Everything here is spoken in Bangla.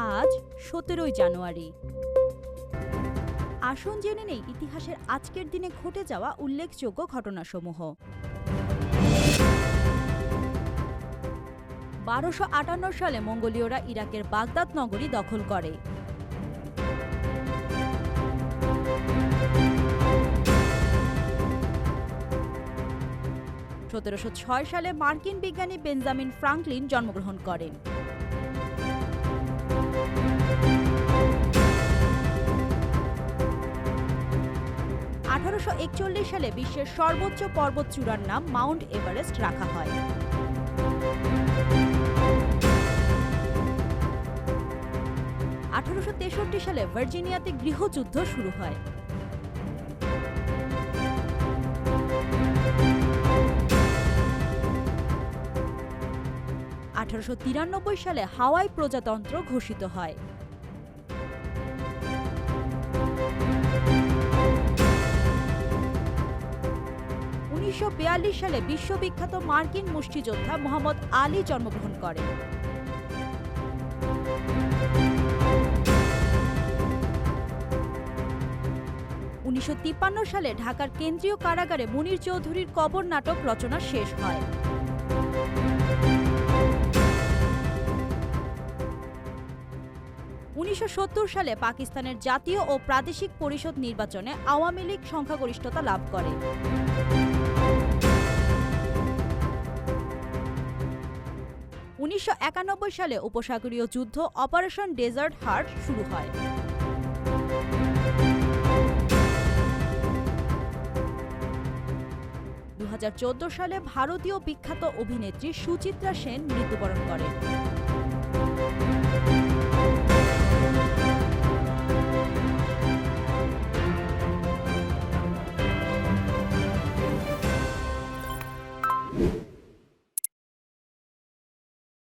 আজ সতেরোই জানুয়ারি। আসন জেনে নেই ইতিহাসের আজকের দিনে ঘটে যাওয়া উল্লেখযোগ্য ঘটনাসমূহ। বারোশো আটান্ন সালে মঙ্গোলীয়রা ইরাকের বাগদাদ নগরী দখল করে। সতেরোশো ছয় সালে মার্কিন বিজ্ঞানী বেঞ্জামিন ফ্রাঙ্কলিন জন্মগ্রহণ করেন। আঠারোশো একচল্লিশ সালে বিশ্বের সর্বোচ্চ পর্বত চূড়ার নাম মাউন্ট এভারেস্ট রাখা হয়। আঠারোশো তেষট্টি সালে ভার্জিনিয়াতে গৃহযুদ্ধ শুরু হয়। আঠারোশো তিরানব্বই সালে হাওয়াই প্রজাতন্ত্র ঘোষিত হয়। উনিশশো বিয়াল্লিশ সালে বিশ্ববিখ্যাত মার্কিন মুষ্টিযোদ্ধা মোহাম্মদ আলী জন্মগ্রহণ করেন। উনিশশো তিপ্পান্ন সালে ঢাকার কেন্দ্রীয় কারাগারে মুনির চৌধুরীর কবর নাটক রচনা শেষ হয়। উনিশশো সত্তর সালে পাকিস্তানের জাতীয় ও প্রাদেশিক পরিষদ নির্বাচনে আওয়ামী লীগ সংখ্যাগরিষ্ঠতা লাভ করে। উনিশশো একানব্বই সালে উপসাগরীয় যুদ্ধ অপারেশন ডেজার্ট হার্ট শুরু হয়। দু হাজার চোদ্দ সালে ভারতীয় বিখ্যাত অভিনেত্রী সুচিত্রা সেন মৃত্যুবরণ করেন।